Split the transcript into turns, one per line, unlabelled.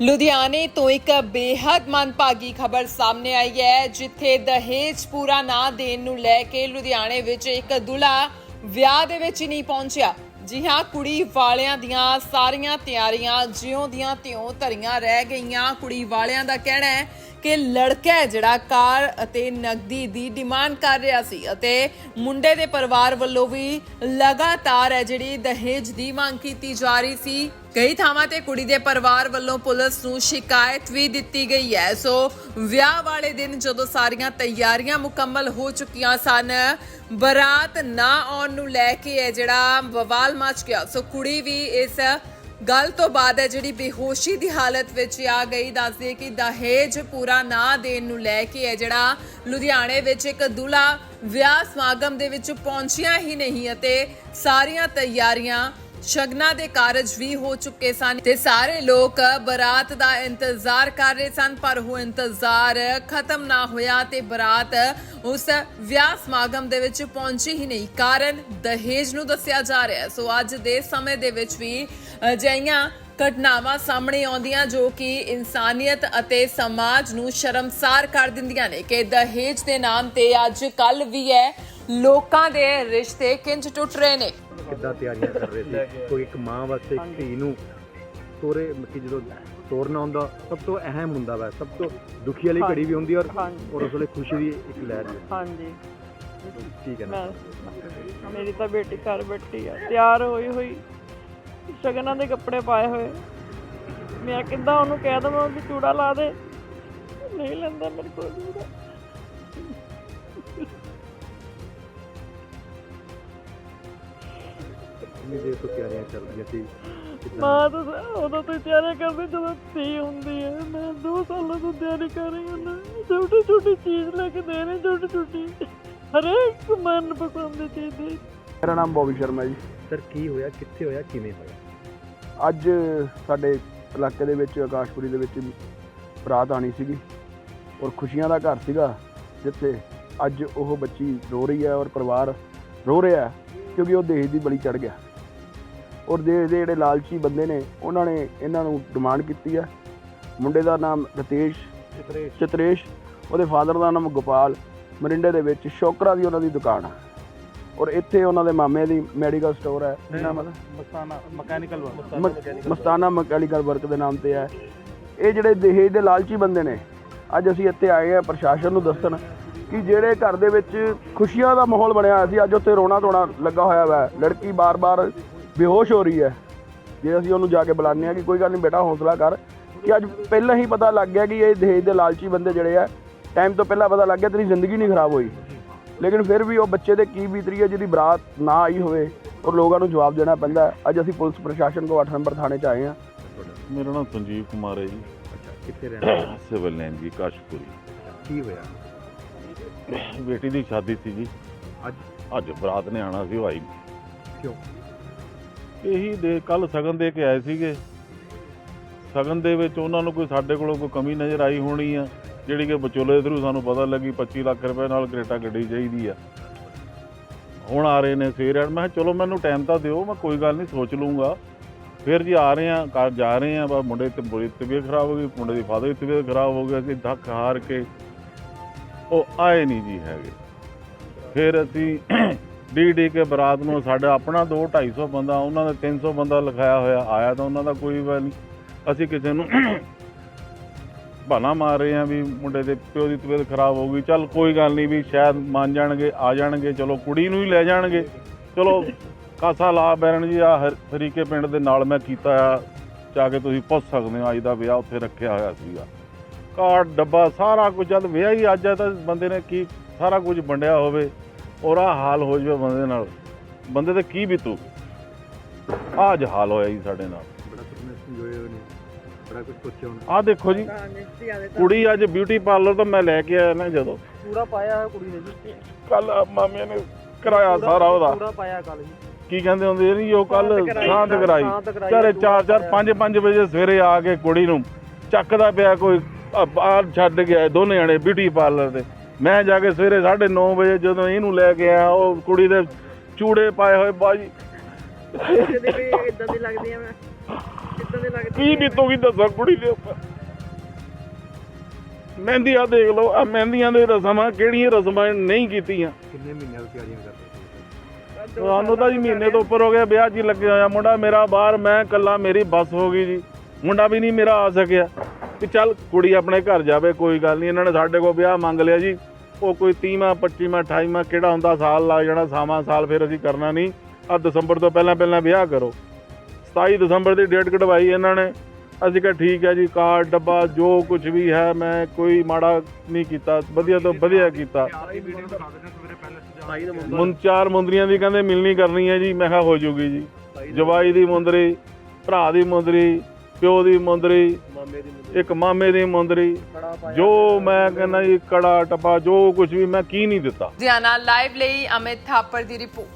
ਲੁਧਿਆਣੇ ਤੋਂ ਇੱਕ ਬੇहद ਮੰਦਭਾਗੀ ਖਬਰ ਸਾਹਮਣੇ ਆਈ ਹੈ, ਜਿੱਥੇ ਦਹੇਜ ਪੂਰਾ ਨਾ ਦੇਣ ਨੂੰ ਲੈ ਕੇ ਲੁਧਿਆਣੇ ਵਿੱਚ ਇੱਕ ਦੁਲਾ ਵਿਆਹ ਦੇ ਵਿੱਚ ਹੀ ਨਹੀਂ ਪਹੁੰਚਿਆ। ਜੀ ਹਾਂ, ਕੁੜੀ ਵਾਲਿਆਂ ਦੀਆਂ ਸਾਰੀਆਂ ਤਿਆਰੀਆਂ, ਜਿਉਂ ਦੀਆਂ ਤਿਉਂ ਧਰੀਆਂ ਰਹਿ ਗਈਆਂ। ਕੁੜੀ ਵਾਲਿਆਂ ਦਾ ਕਹਿਣਾ ਹੈ ਕਿ ਲੜਕਾ ਜਿਹੜਾ ਕਾਰ ਅਤੇ ਨਗਦੀ ਦੀ ਡਿਮਾਂਡ ਕਰ ਰਿਹਾ ਸੀ ਅਤੇ ਮੁੰਡੇ ਦੇ ਪਰਿਵਾਰ ਵੱਲੋਂ ਵੀ ਲਗਾਤਾਰ ਹੈ ਜਿਹੜੀ ਦਹੇਜ ਦੀ ਮੰਗ ਕੀਤੀ ਜਾ ਰਹੀ ਸੀ। ਕਈ ਥਾਵਾਂ ਤੇ ਕੁੜੀ ਦੇ ਪਰਿਵਾਰ ਵੱਲੋਂ ਪੁਲਿਸ ਨੂੰ ਸ਼ਿਕਾਇਤ ਵੀ ਦਿੱਤੀ ਗਈ ਹੈ। ਸੋ ਵਿਆਹ ਵਾਲੇ ਦਿਨ ਜਦੋਂ ਸਾਰੀਆਂ ਤਿਆਰੀਆਂ ਮੁਕੰਮਲ ਹੋ ਚੁੱਕੀਆਂ ਸਨ, ਬਰਾਤ ਨਾ ਆਉਣ ਨੂੰ ਲੈ ਕੇ ਹੈ ਜਿਹੜਾ ਬਵਾਲ ਮਚ ਗਿਆ। ਸੋ ਕੁੜੀ ਵੀ ਇਸ ਗੱਲ ਤੋਂ ਬਾਅਦ ਹੈ ਜਿਹੜੀ ਬੇਹੋਸ਼ੀ ਦੀ ਹਾਲਤ ਵਿੱਚ ਆ ਗਈ, ਦੱਸਦੇ ਕਿ ਦਹੇਜ ਪੂਰਾ ਨਾ ਦੇਣ ਨੂੰ ਲੈ ਕੇ ਹੈ ਜਿਹੜਾ ਲੁਧਿਆਣੇ ਵਿੱਚ ਇੱਕ ਦੁਲਾ ਵਿਆਹ ਸਮਾਗਮ ਦੇ ਵਿੱਚ ਪਹੁੰਚਿਆ ਹੀ ਨਹੀਂ ਅਤੇ ਸਾਰੀਆਂ ਤਿਆਰੀਆਂ ਸ਼ਗਨਾਂ ਦੇ ਕਾਰਜ ਵੀ ਹੋ ਚੁੱਕੇ ਸਨ ਤੇ ਸਾਰੇ ਲੋਕ ਬਰਾਤ ਦਾ ਇੰਤਜ਼ਾਰ ਕਰ ਰਹੇ ਸਨ, ਪਰ ਉਹ ਇੰਤਜ਼ਾਰ ਖਤਮ ਨਾ ਹੋਇਆ ਤੇ ਬਰਾਤ ਉਸ ਵਿਆਹ ਸਮਾਗਮ ਦੇ ਵਿੱਚ ਪਹੁੰਚੀ ਹੀ ਨਹੀਂ। ਕਾਰਨ ਦਹੇਜ ਨੂੰ ਦੱਸਿਆ ਜਾ ਰਿਹਾ ਹੈ। ਸੋ ਅੱਜ ਦੇ ਸਮੇਂ ਦੇ ਵਿੱਚ ਵੀ ਅਜਿਹੀਆਂ ਘਟਨਾਵਾਂ ਸਾਹਮਣੇ ਆਉਂਦੀਆਂ ਜੋ ਕਿ ਇਨਸਾਨੀਅਤ ਅਤੇ ਸਮਾਜ ਨੂੰ ਸ਼ਰਮਸਾਰ ਕਰ ਦਿੰਦੀਆਂ ਨੇ ਕਿ ਦਹੇਜ ਦੇ ਨਾਮ ਤੇ ਅੱਜ ਕੱਲ ਵੀ ਹੈ ਲੋਕਾਂ ਦੇ ਰਿਸ਼ਤੇ ਕਿੰਜ ਟੁੱਟ ਰਹੇ ਨੇ।
ਕਿੱਦਾਂ ਤਿਆਰੀਆਂ ਕਰ ਰਹੇ ਸੀ? ਕੋਈ ਇੱਕ ਮਾਂ ਵਾਸਤੇ ਇੱਕ ਧੀ ਨੂੰ ਤੋਰੇ ਮੱਕੀ ਜਦੋਂ ਤੋਰਨਾ ਹੁੰਦਾ ਸਭ ਤੋਂ ਅਹਿਮ ਹੁੰਦਾ ਵਾ ਸਭ ਤੋਂ ਦੁਖੀ ਵਾਲੀ ਘੜੀ ਵੀ ਹੁੰਦੀ ਔਰ। ਔਰ ਉਸ ਵੇਲੇ ਖੁਸ਼ੀ ਦੀ ਇੱਕ ਲਹਿਰ ਵੀ
ਹਾਂਜੀ।
ਠੀਕ ਹੈ ਨਾ?
ਮੈਂ ਮੇਰੀ ਤਾਂ ਬੇਟੀ ਘਰ ਬੈਠੀ ਆ ਤਿਆਰ ਹੋਈ ਹੋਈ। ਸ਼ਗਨਾਂ ਦੇ ਕੱਪੜੇ ਪਾਏ ਹੋਏ। ਮੈਂ ਕਿੱਦਾਂ ਉਹਨੂੰ ਕਹਿ ਦਵਾਂ ਕਿ ਚੂੜਾ ਲਾ ਦੇ। ਨਹੀਂ ਲੈਂਦਾ ਮੇਰੇ ਕੋਲ ਚੂੜਾ।
ਕਿੰਨੀ ਦੇਰ ਤੋਂ ਤਿਆਰੀਆਂ ਚੱਲ ਰਹੀਆਂ ਸੀ? ਕਿੱਦਾਂ?
ਮਾਂ ਤਾਂ ਸ- ਉਦੋਂ ਤੋਂ ਹੀ ਤਿਆਰੀ ਕਰਦੀ ਜਦੋਂ ਧੀ ਹੁੰਦੀ ਹੈ। ਮੈਂ ਦੋ ਸਾਲਾਂ ਤੋਂ ਤਿਆਰੀ ਕਰ ਰਹੀ ਹਾਂ ਛੋਟੀ ਛੋਟੀ ਚੀਜ਼ ਲੈ ਕੇ ਦੇ ਰਹੇ ਛੋਟੀ ਛੋਟੀ ਹਰੇਕ ਮਨ ਪਸੰਦ ਦੀ ਚੀਜ਼ ਦੇ।
ਮੇਰਾ ਨਾਮ ਬੋਬੀ ਸ਼ਰਮਾ ਜੀ।
ਸਰ ਕੀ ਹੋਇਆ? ਕਿੱਥੇ ਹੋਇਆ? ਕਿਵੇਂ ਹੋਇਆ?
ਅੱਜ ਸਾਡੇ ਇਲਾਕੇ ਦੇ ਵਿੱਚ ਆਕਾਸ਼ਪੁਰੀ ਦੇ ਵਿੱਚ ਬਰਾਤ ਆਣੀ ਸੀਗੀ ਔਰ ਖੁਸ਼ੀਆਂ ਦਾ ਘਰ ਸੀਗਾ ਜਿੱਥੇ ਅੱਜ ਉਹ ਬੱਚੀ ਰੋ ਰਹੀ ਹੈ ਔਰ ਪਰਿਵਾਰ ਰੋ ਰਿਹਾ ਹੈ ਕਿਉਂਕਿ ਉਹ ਦੇਸ਼ ਦੀ ਬਲੀ ਚੜ ਗਿਆ। ਔਰ ਦੇ ਜਿਹੜੇ ਲਾਲਚੀ ਬੰਦੇ ਨੇ ਉਹਨਾਂ ਨੇ ਇਹਨਾਂ ਨੂੰ ਡਿਮਾਂਡ ਕੀਤੀ ਹੈ ਮੁੰਡੇ ਦਾ ਨਾਮ ਰਤੇਸ਼ ਚਤਰੇਸ਼। ਉਹਦੇ ਫਾਦਰ ਦਾ ਨਾਮ ਗੋਪਾਲ ਮਰਿੰਡੇ ਦੇ ਵਿੱਚ ਸ਼ੋਕਰਾ ਦੀ ਉਹਨਾਂ ਦੀ ਦੁਕਾਨ ਹੈ ਔਰ ਇੱਥੇ ਉਹਨਾਂ ਦੇ ਮਾਮੇ ਦੀ ਮੈਡੀਕਲ ਸਟੋਰ ਹੈ ਨਾਮ ਹੈ
ਮਸਤਾਨਾ ਮਕੈਨੀਕਲ
ਮ- ਮਸਤਾਨਾ ਮਕੈਨੀਕਲ ਵਰਕ ਦੇ ਨਾਮ ਤੇ ਹੈ ਇਹ ਜਿਹੜੇ ਦਹੇਜ ਦੇ ਲਾਲਚੀ ਬੰਦੇ ਨੇ ਅੱਜ ਅਸੀਂ ਇੱਥੇ ਆਏ ਆ ਪ੍ਰਸ਼ਾਸਨ ਨੂੰ ਦੱਸਣ ਕਿ ਜਿਹੜੇ ਘਰ ਦੇ ਵਿੱਚ ਖੁਸ਼ੀਆਂ ਦਾ ਮਾਹੌਲ ਬਣਿਆ ਹੋਇਆ ਸੀ ਅੱਜ ਉੱਥੇ ਰੋਣਾ ਧੋਣਾ ਲੱਗਾ ਹੋਇਆ ਵਾ। ਲੜਕੀ ਬਾਰ-ਬਾਰ ਬੇਹੋਸ਼ ਹੋ ਰਹੀ ਹੈ। ਜੇ ਅਸੀਂ ਉਹਨੂੰ ਜਾ ਕੇ ਬੁਲਾਉਂਦੇ ਆ ਕਿ ਕੋਈ ਗੱਲ ਨਹੀਂ ਬੇਟਾ ਹੌਸਲਾ ਕਰ। ਕਿ ਅੱਜ ਪਹਿਲਾਂ ਹੀ ਪਤਾ ਲੱਗ ਗਿਆ ਕਿ ਇਹ ਦਹੇਜ ਦੇ ਲਾਲਚੀ ਬੰਦੇ ਜਿਹੜੇ ਆ ਟਾਈਮ ਤੋਂ ਪਹਿਲਾਂ ਪਤਾ ਲੱਗ ਗਿਆ ਤੇਰੀ ਜ਼ਿੰਦਗੀ ਨਹੀਂ ਖਰਾਬ ਹੋਈ। ਲੇਕਿਨ ਫਿਰ ਵੀ ਉਹ ਬੱਚੇ ਦੇ ਕੀ ਬੀਤ ਰਹੀ ਹੈ ਜਿਹਦੀ ਬਰਾਤ ਨਾ ਆਈ ਹੋਵੇ ਔਰ ਲੋਕਾਂ ਨੂੰ ਜਵਾਬ ਦੇਣਾ ਪੈਂਦਾ ਹੈ। ਅੱਜ ਅਸੀਂ ਪੁਲਿਸ ਪ੍ਰਸ਼ਾਸਨ ਕੋ 8 ਨੰਬਰ ਥਾਣੇ 'ਚ ਆਏ ਹਾਂ।
ਮੇਰਾ ਨਾਮ ਸੰਜੀਵ ਕੁਮਾਰ ਹੈ ਜੀ।
ਅੱਛਾ ਕਿੱਥੇ ਰਹਿਣਾ
ਸਿਵਲ ਲਾਈਨ ਜੀ ਕਾਸ਼ਪੁਰੀ।
ਕੀ ਹੋਇਆ?
ਬੇਟੀ ਦੀ ਸ਼ਾਦੀ ਸੀ ਜੀ।
ਅੱਜ?
ਅੱਜ ਬਰਾਤ ਨੇ ਆਣਾ ਸੀ ਉਹ ਆਈ।
ਕਿਉਂ?
ਇਹੀ ਦੇ ਕੱਲ ਸਗਨ ਦੇ ਕੇ ਆਏ ਸੀਗੇ। ਸਗਨ ਦੇ ਵਿੱਚ ਉਹਨਾਂ ਨੂੰ ਕੋਈ ਸਾਡੇ ਕੋਲੋਂ ਕੋਈ ਕਮੀ ਨਜ਼ਰ ਆਈ ਹੋਣੀ ਆ, ਜਿਹੜੀ ਕਿ ਵਿਚੋਲੇ ਥਰੂ ਸਾਨੂੰ ਪਤਾ ਲੱਗੀ 25 ਲੱਖ ਰੁਪਏ ਨਾਲ ਕਰੇਟਾ ਗੱਡੀ ਚਾਹੀਦੀ ਆ। ਹੁਣ ਆ ਰਹੇ ਨੇ ਸਵੇਰ ਮੈਂ ਕਿਹਾ ਚਲੋ ਮੈਨੂੰ ਟਾਈਮ ਤਾਂ ਦਿਓ, ਮੈਂ ਕੋਈ ਗੱਲ ਨਹੀਂ ਸੋਚ ਲੂੰਗਾ ਫਿਰ ਜੀ ਆ ਰਹੇ ਆ, ਘਰ ਜਾ ਰਹੇ ਆ, ਬਸ ਮੁੰਡੇ ਤੇ ਬੁਰੀ ਤਬੀਅਤ ਖਰਾਬ ਹੋ ਗਈ, ਮੁੰਡੇ ਦੀ ਫਾਦਰ ਦੀ ਤਬੀਅਤ ਖਰਾਬ ਹੋ ਗਈ ਅਸੀਂ ਧੱਕ ਹਾਰ ਕੇ ਉਹ ਆਏ ਨਹੀਂ ਜੀ ਹੈਗੇ। ਫਿਰ ਅਸੀਂ ਡੀ ਡੀ ਕੇ ਬਰਾਤ ਨੂੰ ਸਾਡਾ ਆਪਣਾ 2 250 ਬੰਦਾ, ਉਹਨਾਂ ਦਾ 300 ਬੰਦਾ ਲਿਖਾਇਆ ਹੋਇਆ, ਆਇਆ ਤਾਂ ਉਹਨਾਂ ਦਾ ਕੋਈ ਵੀ ਨਹੀਂ। ਅਸੀਂ ਕਿਸੇ ਨੂੰ ਬਹਾਨਾ ਮਾਰ ਰਹੇ ਆ ਵੀ ਮੁੰਡੇ ਦੇ ਪਿਓ ਦੀ ਤਬੀਅਤ ਖਰਾਬ ਹੋ ਗਈ, ਚੱਲ ਕੋਈ ਗੱਲ ਨਹੀਂ ਵੀ ਸ਼ਾਇਦ ਮੰਨ ਜਾਣਗੇ, ਆ ਜਾਣਗੇ, ਚਲੋ ਕੁੜੀ ਨੂੰ ਹੀ ਲੈ ਜਾਣਗੇ। ਚਲੋ ਕਾਸਾ ਲਾ ਬੈਰਨ ਜੀ ਆ ਹਰੀਕੇ ਪਿੰਡ ਦੇ ਨਾਲ ਮੈਂ ਕੀਤਾ ਆ, ਜਾ ਕੇ ਤੁਸੀਂ ਪੁੱਛ ਸਕਦੇ ਹੋ, ਅੱਜ ਦਾ ਵਿਆਹ ਉੱਥੇ ਰੱਖਿਆ ਹੋਇਆ ਸੀਗਾ। ਕਾਰਡ, ਡੱਬਾ, ਸਾਰਾ ਕੁਝ, ਜਦ ਵਿਆਹ ਹੀ ਅੱਜ ਹੈ ਤਾਂ ਬੰਦੇ ਨੇ ਕੀ, ਸਾਰਾ ਕੁਝ ਵੰਡਿਆ ਹੋਵੇ। ਔਰ ਆ ਹਾਲ ਹੋ ਜਾਵੇ ਬੰਦੇ ਨਾਲ। ਬੰਦੇ ਤੇ ਕੀ ਬੀਤੂ? ਆਹ ਅੱਜ ਹਾਲ ਹੋਇਆ ਜੀ ਸਾਡੇ ਨਾਲ।
ਬੜਾ ਸੁਪਨੇ ਸੰਜੋਏ ਹੋਏ ਨੇ ਬੜਾ ਕੁਝ ਸੋਚਿਆ ਹੋਣਾ
ਆਹ ਦੇਖੋ ਜੀ ਕੁੜੀ ਅੱਜ ਬਿਊਟੀ ਪਾਰਲਰ ਤੋਂ ਮੈਂ ਲੈ ਕੇ ਆਇਆ ਨਾ ਜਦੋਂ।
ਪੂਰਾ ਪਾਇਆ ਹੋਇਆ ਕੁੜੀ ਨੇ ਜੀ।
ਕੱਲ ਮਾਮੇ ਨੇ ਕਰਾਇਆ ਸਾਰਾ ਉਹਦਾ।
ਪੂਰਾ ਪਾਇਆ ਕੱਲ ਜੀ।
ਕੀ ਕਹਿੰਦੇ ਹੁੰਦੇ ਨਹੀਂ ਉਹ ਕੱਲ
ਸ਼ਾਂਤ ਕਰਾਈ,
ਚਾਰੇ
ਦੂਰ
4 4 5 5 ਵਜੇ ਸਵੇਰੇ ਆ ਕੇ ਕੁੜੀ ਨੂੰ ਚੱਕਦਾ ਪਿਆ ਕੋਈ ਆ ਬਾਹਰ ਛੱਡ ਗਿਆ ਦੋਨੇ ਜਣੇ ਬਿਊਟੀ ਪਾਰਲਰ ਤੇ। ਮੈਂ ਜਾ ਕੇ ਸਵੇਰੇ 9:30 ਵਜੇ ਜਦੋਂ ਇਹਨੂੰ ਲੈ ਕੇ ਆਇਆ ਉਹ ਕੁੜੀ ਦੇ ਚੂੜੇ ਪਾਏ ਹੋਏ ਬਾਜੀ।
ਇਦਾਂ ਦੀ ਲੱਗਦੀ ਆ ਮੈਂ।
ਕੀ ਬੀਤੂਗੀ ਦੱਸੋ ਕੁੜੀ ਦੇ ਉੱਪਰ। ਮਹਿੰਦੀਆਂ ਦੇਖ ਲਓ ਆ ਮਹਿੰਦੀਆਂ ਦੇ ਰਸਮਾਂ ਕਿਹੜੀਆਂ ਰਸਮਾਂ ਨਹੀਂ ਕੀਤੀਆਂ।
ਕਿੰਨੇ ਮਹੀਨਿਆਂ ਤੋਂ ਤਿਆਰੀਆਂ ਕਰਦੇ ਸੀ
ਸਾਨੂੰ ਤਾਂ ਜੀ ਮਹੀਨੇ ਤੋਂ ਉੱਪਰ ਹੋ ਗਿਆ ਵਿਆਹ 'ਚ ਹੀ ਲੱਗੇ ਹੋਇਆ ਮੁੰਡਾ ਮੇਰਾ ਬਾਹਰ ਮੈਂ ਕੱਲਾ ਮੇਰੀ ਬੱਸ ਹੋ ਗਈ ਜੀ। ਮੁੰਡਾ ਵੀ ਨਹੀਂ ਮੇਰਾ ਆ ਸਕਿਆ। ਕਿ ਚੱਲ ਕੁੜੀ ਆਪਣੇ ਘਰ ਜਾਵੇ ਕੋਈ ਗੱਲ ਨਹੀਂ ਇਹਨਾਂ ਨੇ ਸਾਡੇ ਕੋਲ ਵਿਆਹ ਮੰਗ ਲਿਆ ਜੀ। ਉਹ ਕੋਈ 30ਵਾਂ 25ਵਾਂ 28ਵਾਂ ਕਿਹੜਾ ਹੁੰਦਾ ਸਾਲ ਲੱਗ ਜਾਣਾ ਸਾਵਾਂ ਸਾਲ ਫਿਰ ਅਸੀਂ ਕਰਨਾ ਨਹੀਂ। ਆ ਦਸੰਬਰ ਤੋਂ ਪਹਿਲਾਂ ਪਹਿਲਾਂ ਵਿਆਹ ਕਰੋ। 27 ਦਸੰਬਰ ਦੀ ਡੇਟ ਕਢਵਾਈ ਇਹਨਾਂ ਨੇ। ਅਸੀਂ ਕਿਹਾ ਠੀਕ ਹੈ ਜੀ, ਕਾਰਡ, ਡੱਬਾ, ਜੋ ਕੁਝ ਵੀ ਹੈ, ਮੈਂ ਕੋਈ ਮਾੜਾ ਨਹੀਂ ਕੀਤਾ। ਵਧੀਆ ਤੋਂ ਵਧੀਆ ਕੀਤਾ। ਮੁੰ, ਚਾਰ ਮੁੰਦਰੀਆਂ ਦੀ ਕਹਿੰਦੇ ਮਿਲਣੀ ਕਰਨੀ ਹੈ ਜੀ, ਮੈਂ ਕਿਹਾ ਹੋ ਜੂਗੀ ਜੀ। ਜਵਾਈ ਦੀ ਮੁੰਦਰੀ, ਭਰਾ ਦੀ ਮੁੰਦਰੀ ਪਿਓ ਦੀ ਮੁੰਦਰੀ ਇੱਕ ਮਾਮੇ ਦੀ ਮੁੰਦਰੀ ਜੋ ਮੈਂ ਕਹਿੰਦਾ ਜੀ ਕੜਾ ਟਪਾ ਜੋ ਕੁਝ ਵੀ ਮੈਂ ਕੀ ਨਹੀਂ ਦਿੱਤਾ।
ਲੁਧਿਆਣਾ ਲਾਈਵ ਲਈ ਅਮਿਤ ਥਾਪਰ ਦੀ ਰਿਪੋਰਟ